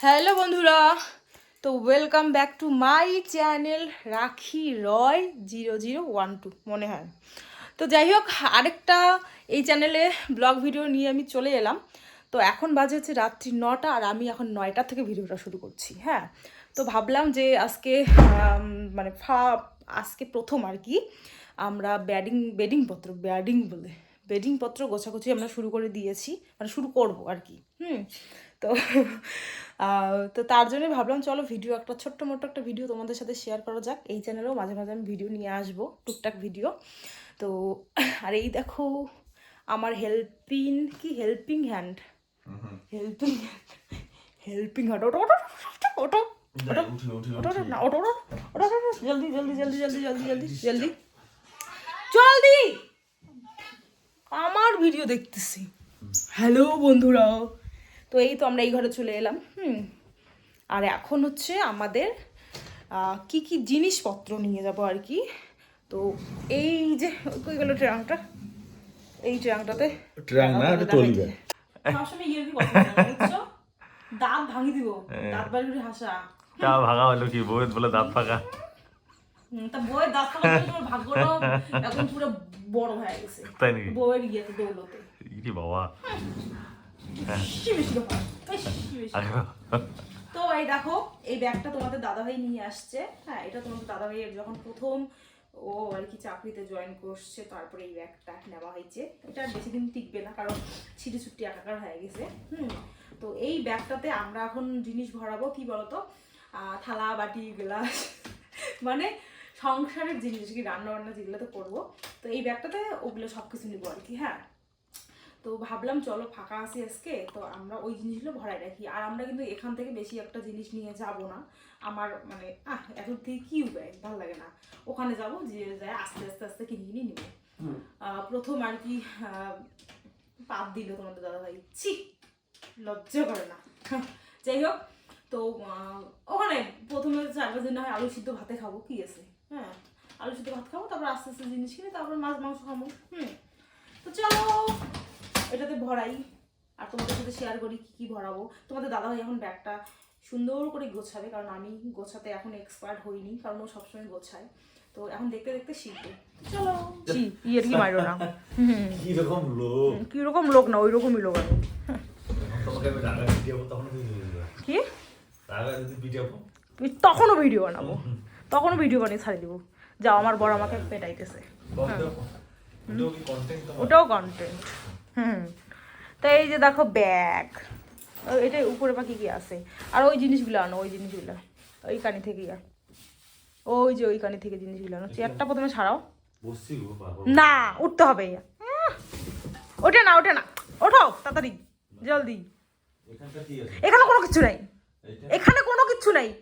Hello বন্ধুরা, তো welcome back to my channel Rakhi Roy zero zero one two মনে হয়। তো যাই হোক, আরেকটা এই চ্যানেলে ব্লগ ভিডিও নিয়ে আমি চলে এলাম। তো এখন বাজে হচ্ছে রাত্রি নটা আর আমি এখন নয়টা থেকে ভিডিওটা শুরু করছি হ্যাঁ। তো ভাবলাম যে আজকে মানে ফা, আজকে প্রথম আর কি, আমরা ব্যাডিং বেডিংপত্র ব্যাডিং বলে বেডিংপত্র গোছাগুছি আমরা শুরু করে দিয়েছি মানে শুরু করব আর কি, হুম। তো তো তার জন্য ভাবলাম চলো ভিডিও একটা ছোট্ট মোটো একটা ভিডিও তোমাদের সাথে শেয়ার করা যাক। এই চ্যানেলেও মাঝে মাঝে আমি ভিডিও নিয়ে আসব টুকটাক ভিডিও তো আর এই দেখো আমার হেল্পিং কি? Helping hand helping helping hand ওটো ওটো ওটো ওটো ওটো। ওটো না ওটো ওটো ওটো ওটো, ওটো, জলদি জলদি জলদি জলদি জলদি জলদি জলদি। জলদি! আমার ভিডিও দেখতেছি। হ্যালো বন্ধুরা তো এই তো আমরা এই ঘরে চলে এলাম হুম। আর এখন হচ্ছে আমাদের আহ, কি কি জিনিসপত্র নিয়ে যাব আর কি? তো এই যে কই গেল ট্রাঙ্কটা এই ট্রাঙ্কটাতে ট্রাঙ্ক না এটা টলিবে সবসময় ইয়ে দাঁত ভাঙি দিব দাঁত বাড়ি করে হাসা। তা ভাঙা হলো কি বউয়ের বলে দাঁত ফাঁকা হুম, তা বইয়ের দাঁত ফাঁকা করে তোমার ভাগ্যটা এখন পুরো বড় হয়ে গেছে। তাই নাকি? বউয়ের ইয়েতে দৌলতে। বাবা। তো এই দেখো এই ব্যাগটা তোমাদের দাদাভাই নিয়ে আসছে হ্যাঁ এটা তোমাদের দাদাভাইয়ের যখন প্রথম ও আর কি চাকরিতে জয়েন করছে তারপরে এই ব্যাগটা নেওয়া হয়েছে এটা বেশি দিন টিকবে না কারণ ছিটি ছুটি একাকার হয়ে গেছে হুম তো এই ব্যাগটাতে আমরা এখন জিনিস ভরাবো কি বলতো থালা বাটি গ্লাস মানে সংসারের জিনিস কি রান্না বান্না যেগুলো তো করব তো এই ব্যাগটাতে ওগুলো সব কিছু নিবো আর কি হ্যাঁ। তো ভাবলাম চলো ফাঁকা আছি আজকে তো আমরা ওই জিনিসগুলো ভরাই রাখি। আর আমরা কিন্তু এখান থেকে বেশি একটা জিনিস নিয়ে যাব না। আমার মানে আহ এত থেকে কি উপায় ভালো লাগে না। ওখানে যাব যে যায় আস্তে আস্তে আস্তে কিনে কিনে নিব। প্রথম আর কি পাপ দিল তোমাদের দাদাভাই। ছি লজ্জা করে না। যাই হোক তো ওখানে প্রথমে চার পাঁচ দিন না হয় আলু সিদ্ধ ভাতে খাব কি আছে? হ্যাঁ আলু সিদ্ধ ভাত খাব তারপর আস্তে আস্তে জিনিস কিনে তারপর মাছ মাংস খাব। হুম তো চলো। এটাতে ভরাই। আর তোমাদের সাথে শেয়ার করি কি কি ভরাবো। তোমাদের দাদাভাই এখন ব্যাগটা সুন্দর করে গোছাবে কারণ আমি গোছাতে এখন এক্সপার্ট হইনি কারণ ও সবসময় গোছায়। তো এখন দেখতে দেখতে শিখবে। চলো। জি ইয়ের কি মারো না। কি রকম লোক? কীরকম লোক না ওই রকমই লোক আমি। তোমাকে আমি রাগা ভিডিও তখন কি? রাগা যদি ভিডিও আমি তখনও ভিডিও বানাবো। তখনও ভিডিও বানিয়ে ছাড়ি দিব। যাও আমার বড় আমাকে পেটাইতেছে। ভিডিও কি কন্টেন্ট তোমার? ওটাও কন্টেন্ট হুম। তো এই যে দেখো ব্যাগ। এটা উপরে বা কি আছে? আর ওই জিনিসগুলো আনো ওই জিনিসগুলো। ওই কানি থেকে ইয়া। ওই যে ওই কানি থেকে জিনিসগুলো আনো। চেয়ারটা প্রথমে ছাড়াও। না উঠতে হবে। ওঠে না ওঠে না। ওঠো তাড়াতাড়ি। জলদি। এখানে কোনো কিছু নাই। এখানে কোনো কিছু নাই।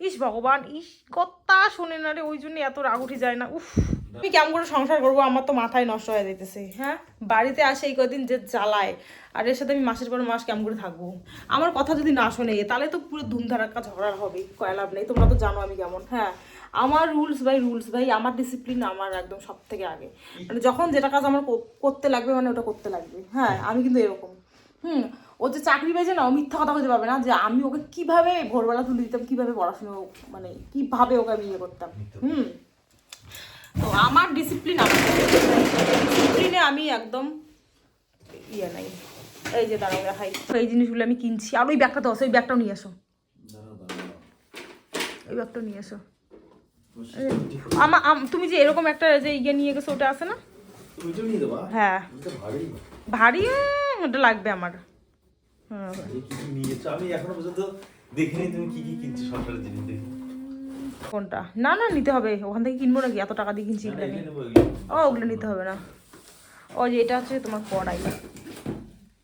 ইস ভগবান ইস কথা শুনে না রে ওই জন্য এত রাগ উঠে যায় না। উফ। আমি কেমন করে সংসার করব? আমার তো মাথায় নষ্ট হয়ে যাইতেছে। হ্যাঁ? বাড়িতে আসে এই কদিন যে জ্বালায় আর এর সাথে আমি মাসের পর মাস কেমন করে থাকব? আমার কথা যদি না শোনে তাহলে তো পুরো ধুমধারাক্কা ঝগড়া হবে কয় লাভ নেই। তোমরা তো জানো আমি কেমন হ্যাঁ? আমার রুলস ভাই রুলস ভাই আমার ডিসিপ্লিন আমার একদম সব থেকে আগে। মানে যখন যেটা কাজ আমার করতে লাগবে মানে ওটা করতে লাগবে। হ্যাঁ আমি কিন্তু এরকম। হুম? ও যে চাকরি পেয়েছে না ও মিথ্যা কথা বলতে পারবে না যে আমি ওকে কীভাবে ভোরবেলা তুলে দিতাম কীভাবে পড়াশুনো মানে কীভাবে ওকে আমি ইয়ে করতাম। হুম? তো আমার ডিসিপ্লিন আমার ডিসিপ্লিনে আমি একদম ইয়ে নাই। এই যে দাঁড়াও দেখাই এই জিনিসগুলো আমি কিনছি। আর ওই ব্যাগটা তো আছে ওই ব্যাগটাও নিয়ে আসো। ওই ব্যাগটাও নিয়ে এসো আমা আম- তুমি যে এরকম একটা যে ইয়ে নিয়ে গেছো ওটা আছে না? হ্যাঁ। ভারী। ওটা লাগবে আমার। হ্যাঁ। আমি এখনও পর্যন্ত দেখিনি তুমি কি কি কিনছো সংসারের জিনিস দেখি। কোনটা? না না নিতে হবে। ওখান থেকে কিনবো নাকি? এত টাকা দিয়ে কিনছি। ও ওগুলো নিতে হবে না। ও যে এটা হচ্ছে তোমার কড়াই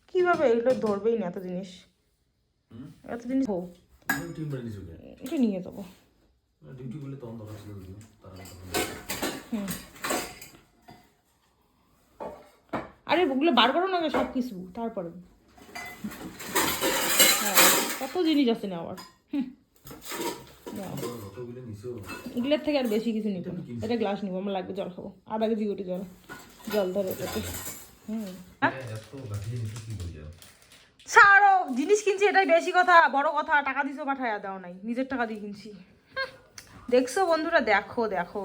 কীভাবে? এগুলো ধরবেই না এত জিনিস। এত জিনিস ও? এটা নিয়ে যাব। আরে ওগুলো বার করো না সব কিছু তারপরে। হ্যাঁ কত জিনিস আছে না আবার? হুম। এগুলোর থেকে আর বেশি কিছু নিব না। এটা গ্লাস নিবো আমার লাগবে জল খাব। আধা কেজি গোটি জল। জল ধরে এটাতে হুম। হ্যাঁ? ছাড়ো জিনিস কিনছি এটাই বেশি কথা। বড় কথা টাকা দিছো পাঠায় দাও নাই। নিজের টাকা দিয়ে কিনছি। দেখছ বন্ধুরা দেখো দেখো।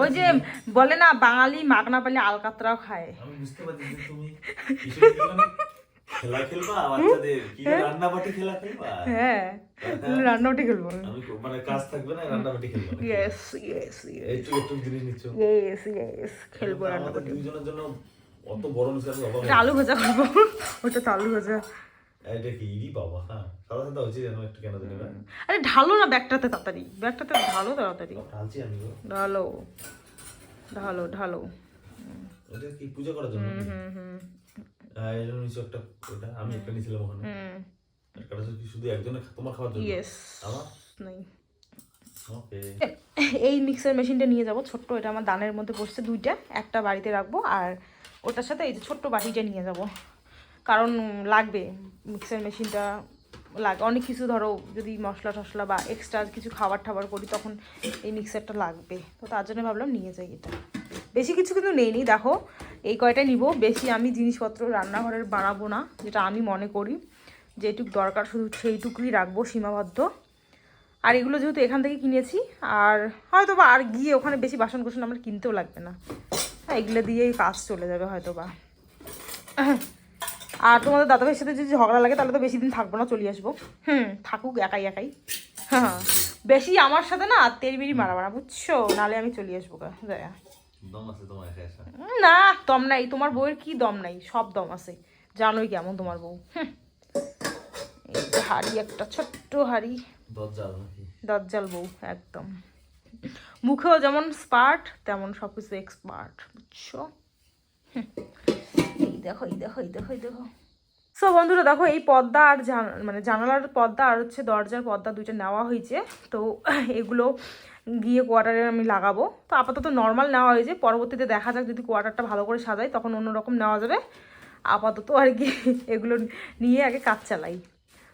ওই যে বলে না বাঙালি মাগনা পেলে আলকাতরাও খায়। খেলা খেলবা? বাচ্চাদের কি বাটি খেলা খেলবা? হ্যাঁ রান্নাটি খেলব। আমি মানে কাজ থাকবে না রান্না বাটি খেলব নাকি? ইয়েস ইয়েস একটু একটু জিনিস নিচ্ছ? ইয়েস ইয়েস খেলব কিন্তু রান্না আমাদের দুইজনের জন্য অত বড় আলু ভাজা করব। ওটা তো আলু ভাজা। এটা কি ইরি বাবা হ্যাঁ। সাদা সাদা হচ্ছে যেন একটু কেন জানি আরে ঢালো না ব্যাগটাতে তাড়াতাড়ি। ব্যাগটাতে ঢালো তাড়াতাড়ি। ঢালছি আমি ঢালো ঢালো ঢালো। এটা কি পূজা করার জন্য? হুম হুম। হ্যাঁ এই একটা ওটা আমি একটা নিয়েছিলাম ওখানে। হুম। কি শুধু একজনের তোমার খাওয়ার জন্য? ইয়েস আমার? নাই। এই মিক্সার মেশিনটা নিয়ে যাব ছোট্ট এটা আমার দানের মধ্যে পড়ছে দুইটা একটা বাড়িতে রাখব আর ওটার সাথে এই যে ছোট্ট বাটিটা নিয়ে যাব। কারণ লাগবে মিক্সার মেশিনটা লাগে অনেক কিছু ধরো যদি মশলা টশলা বা এক্সট্রা কিছু খাবার টাবার করি তখন এই মিক্সারটা লাগবে। তো তার জন্য ভাবলাম নিয়ে যাই এটা। বেশি কিছু কিন্তু নেই নি দেখো এই কয়টা নিব? বেশি আমি জিনিসপত্র রান্নাঘরের বানাবো না, যেটা আমি মনে করি। যেটুক দরকার শুধু সেইটুকুই রাখব, সীমাবদ্ধ। আর এগুলো যেহেতু এখান থেকে কিনেছি, আর হয়তো বা আর গিয়ে ওখানে বেশি বাসন কোসন আমার কিনতেও লাগবে না। হ্যাঁ এগুলো দিয়েই কাজ চলে যাবে হয়তো বা আর তোমাদের দাদাভাইয়ের সাথে যদি ঝগড়া লাগে, তাহলে তো বেশি দিন থাকব না, চলে আসব। হুম, থাকুক একাই একাই। হ্যাঁ বেশি আমার সাথে না তেরি বেরি মারাবা না বুঝছ? নালে আমি চলে আসব গা না দম নাই। তোমার বউয়ের কি দম নাই? সব দম আছে। জানোই কেমন তোমার বউ। হাড়ি একটা ছোট্ট হাড়ি। দজ্জাল বউ একদম। মুখেও যেমন স্পার্ট তেমন সব কিছু এক্সপার্ট বুঝছ? এই দেখো এই দেখো এই দেখো এই দেখো। সো বন্ধুরা দেখো এই পর্দা আর জান- মানে জানালার পর্দা আর হচ্ছে দরজার পর্দা দুইটা নেওয়া হয়েছে। তো এগুলো গিয়ে কোয়ার্টারে আমি লাগাবো। তো আপাতত নর্মাল নেওয়া হয়েছে। পরবর্তীতে দেখা যাক যদি কোয়ার্টারটা ভালো করে সাজাই, তখন অন্যরকম নেওয়া যাবে। আপাতত আর কি এগুলো নিয়ে আগে কাজ চালাই।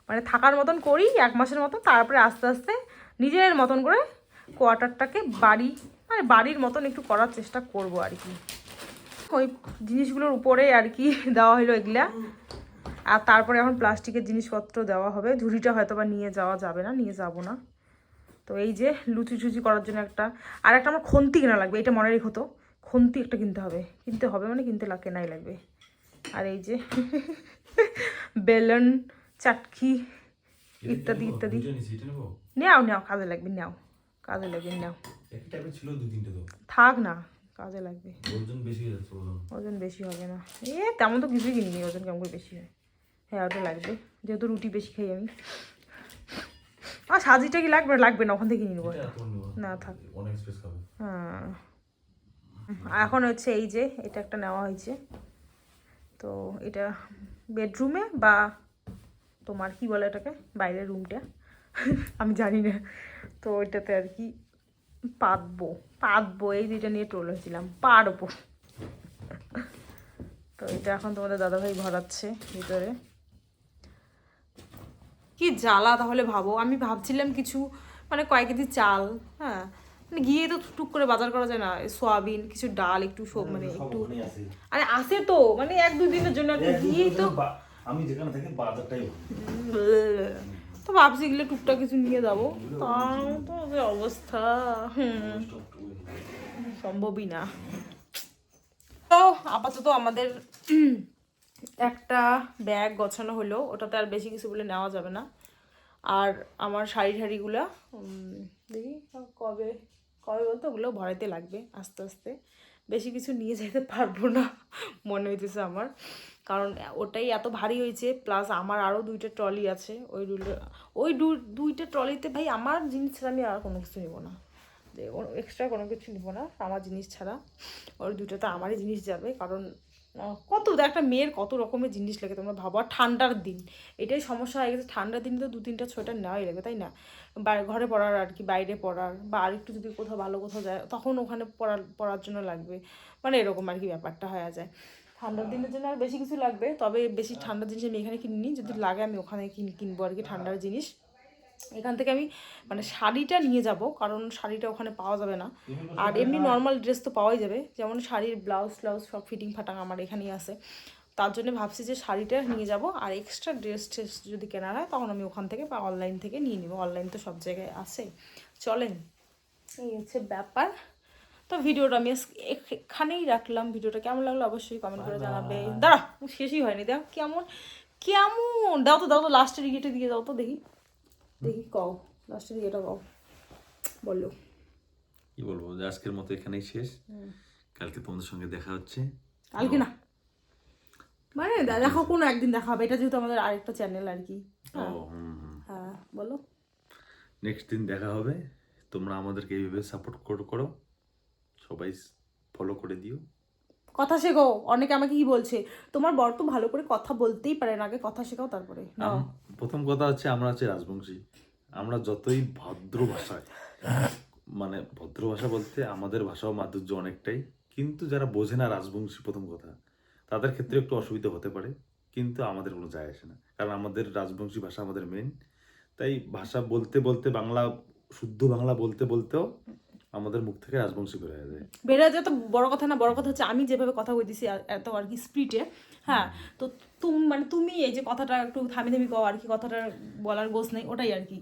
মানে থাকার মতন করি, এক মাসের মতো, তারপরে আস্তে আস্তে নিজের মতন করে কোয়ার্টারটাকে বাড়ি মানে বাড়ির মতন একটু করার চেষ্টা করব আর কি। ওই জিনিসগুলোর উপরে আর কি দেওয়া হলো এগুলা। আর তারপরে এখন প্লাস্টিকের জিনিসপত্র দেওয়া হবে। ঝুড়িটা হয়তো বা নিয়ে যাওয়া যাবে না, নিয়ে যাব না। তো এই যে লুচি চুচি করার জন্য একটা আর একটা আমার খন্তি কেনা লাগবে এটা মনে রেখো তো। খন্তি একটা কিনতে হবে। কিনতে হবে মানে কিনতে লাগ কেনাই লাগবে। আর এই যে বেলন চাটকি ইত্যাদি ইত্যাদি? নেও নেও কাজে লাগবে নেও কাজে লাগবে নেও। থাক না কাজে লাগবে। বেশি ওজন বেশি হবে না। এ তেমন তো কিছুই কিনিনি ওজন কেমন করে বেশি হয়? হ্যাঁ ওটা লাগবে। যেহেতু রুটি বেশি খাই আমি। আর সাজিটা কি লাগবে? লাগবে না ওখান থেকে কিনে নেব। না থাক। হ্যাঁ। এখন হচ্ছে এই যে এটা একটা নেওয়া হয়েছে। তো এটা বেডরুমে বা তোমার কি বলে এটাকে? বাইরের রুমটা। আমি জানি না। তো ওইটাতে আর কি পাতবো। পাতবো এই দুইটা নিয়ে টোল হয়েছিলাম। পারব। তো এটা এখন তোমাদের দাদাভাই ভরাচ্ছে ভিতরে। কি জ্বালা তাহলে ভাবো? আমি ভাবছিলাম কিছু মানে কয়েক কেজি চাল হ্যাঁ। মানে গিয়ে তো টুক করে বাজার করা যায় না সোয়াবিন কিছু ডাল একটু সব মানে একটু আরে আসে তো মানে এক দুই দিনের জন্য আর গিয়েই তো আমি যেখানে থাকি বাজারটাই তো ভাবছি এগুলো টুকটাক কিছু নিয়ে যাব। তাও তো অবস্থা হুম। সম্ভবই না। তো আপাতত আমাদের একটা ব্যাগ গোছানো হলো ওটাতে আর বেশি কিছু বলে নেওয়া যাবে না। আর আমার শাড়ি ঠাড়িগুলো উম, দেখি কবে কবে বলতো ওগুলো ভরাইতে লাগবে আস্তে আস্তে। বেশি কিছু নিয়ে যেতে পারব না মনে হইতেছে আমার। কারণ ওটাই এত ভারী হয়েছে প্লাস আমার আরও দুইটা ট্রলি আছে ওই ওই দুইটা ট্রলিতে ভাই আমার জিনিস ছাড়া আমি আর কোনো কিছু নেব না। যে এক্সট্রা কোনো কিছু নিব না আমার জিনিস ছাড়া। ওর দুটোতে আমারই জিনিস যাবে কারণ কত একটা মেয়ের কত রকমের জিনিস লাগে তোমরা ভাবো। আর ঠান্ডার দিন, এটাই সমস্যা হয়ে গেছে। ঠান্ডার দিনে তো দু তিনটা সোয়েটার নেওয়াই লাগে, তাই না? ঘরে পড়ার আর কি, বাইরে পড়ার বা আর একটু যদি কোথাও ভালো কোথাও যায়, তখন ওখানে পড়ার পড়ার জন্য লাগবে। মানে এরকম আর কি ব্যাপারটা হয়ে যায়। ঠান্ডার দিনের জন্য আর বেশি কিছু লাগবে, তবে বেশি ঠান্ডার জিনিস আমি এখানে কিনিনি। যদি লাগে আমি ওখানে কিন, কিনবো আর কি ঠান্ডার জিনিস। এখান থেকে আমি মানে শাড়িটা নিয়ে যাব কারণ শাড়িটা ওখানে পাওয়া যাবে না। আর এমনি নর্মাল ড্রেস তো পাওয়াই যাবে যেমন শাড়ির ব্লাউজ ফ্লাউজ সব ফিটিং ফাটাং আমার এখানেই আছে। তার জন্য ভাবছি যে শাড়িটা নিয়ে যাব আর এক্সট্রা ড্রেস ট্রেস যদি কেনার হয় তখন আমি ওখান থেকে বা অনলাইন থেকে নিয়ে নিব। অনলাইন তো সব জায়গায় আছে। চলেন এই হচ্ছে ব্যাপার। তো ভিডিওটা আমি এখানেই রাখলাম। ভিডিওটা কেমন লাগল অবশ্যই কমেন্ট করে জানাবে। দাঁড়া শেষই হয়নি দেখ কেমন কেমন? দাও তো দাও তো লাস্টের ইয়েটা দিয়ে দাও তো দেখি। দেখি কও লাস্টের ইয়েটা কও বলল কি বলব যে আজকের মতো এখানেই শেষ। কালকে তোমাদের সঙ্গে দেখা হচ্ছে। কালকে না? মানে দেখো কোনো একদিন দেখা হবে এটা যেহেতু আমাদের আরেকটা চ্যানেল আর কি। হ্যাঁ। হ্যাঁ বলো। নেক্সট দিন দেখা হবে। তোমরা আমাদেরকে এইভাবে সাপোর্ট করো করো। সবাই ফলো করে দিও। কথা শেখো অনেকে আমাকে কি বলছে? তোমার বর তো ভালো করে কথা বলতেই পারে না, আগে কথা শেখাও তারপরে। প্রথম কথা হচ্ছে আমরা হচ্ছে রাজবংশী। আমরা যতই ভদ্র ভাষায় মানে ভদ্র ভাষা বলতে আমাদের ভাষাও মাধুর্য অনেকটাই, কিন্তু যারা বোঝে না রাজবংশী প্রথম কথা, তাদের ক্ষেত্রে একটু অসুবিধা হতে পারে, কিন্তু আমাদের কোনো যায় আসে না। কারণ আমাদের রাজবংশী ভাষা আমাদের মেন তাই ভাষা বলতে বলতে বাংলা, শুদ্ধ বাংলা বলতে বলতেও আমাদের মুখ থেকে রাজবংশী বের হয়ে যায়। বেড়ে যায় তো বড় কথা না বড় কথা হচ্ছে আমি যেভাবে কথা আর- এত আর কি স্পিডে হ্যাঁ তো তুমি মানে তুমি এই যে কথাটা একটু থামি থামি কও আর কি কথাটা বলার গোছ নেই ওটাই আর কি।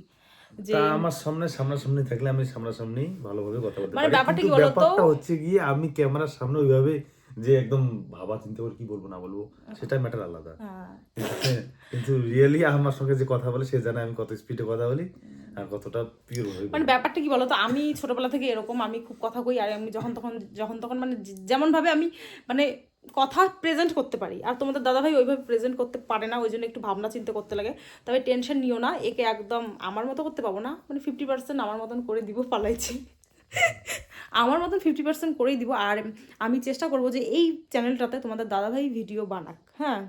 যে তা আমার সামনে সামনাসামনি থাকলে আমি সামনাসামনি ভালোভাবে কথা বলতে মানে পারি। ব্যাপারটা কি? ব্যাপারটা হচ্ছে গিয়ে আমি ক্যামেরার সামনে ওইভাবে যে একদম ভাবা চিন্তা করে কি বলব না বলব সেটা ম্যাটার আলাদা। হ্যাঁ। কিন্তু- কিন্তু রিয়েলি আমার সঙ্গে যে কথা বলে সে জানে আমি কত স্পিডে কথা বলি। আর কতটা পিওর হয়ে মানে ব্যাপারটা কি বলতো? আমি ছোটবেলা থেকে এরকম আমি খুব কথা কই আর আমি যখন তখন যখন তখন মানে যেমনভাবে আমি মানে কথা প্রেজেন্ট করতে পারি। আর তোমাদের দাদাভাই ওইভাবে প্রেজেন্ট করতে পারে না ওই জন্য একটু ভাবনা চিন্তা করতে লাগে। তবে টেনশন নিও না একে একদম আমার মতো করতে পাবো না। মানে ফিফটি পার্সেন্ট আমার মতন করে দিব পালাইছি। আমার মতন ফিফটি পার্সেন্ট করেই দিব। আর আমি চেষ্টা করব যে এই চ্যানেলটাতে তোমাদের দাদাভাই ভিডিও বানাক হ্যাঁ?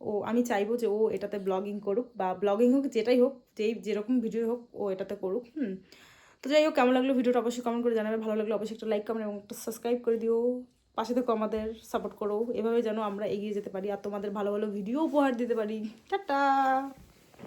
ও, আমি চাইব যে ও এটাতে ব্লগিং করুক বা ব্লগিং হোক যেটাই হোক, যেই যেরকম ভিডিও হোক ও এটাতে করুক, হুম। তো যাই হোক, কেমন লাগল ভিডিওটা অবশ্যই কমেন্ট করে জানাবে, ভালো লাগল অবশ্যই একটা লাইক কমেন্ট এবং একটা সাবস্ক্রাইব করে দিও। পাশে থেকে আমাদের সাপোর্ট করো, এভাবে যেন আমরা এগিয়ে যেতে পারি আর তোমাদের ভালো ভালো ভিডিও উপহার দিতে পারি। টাটা!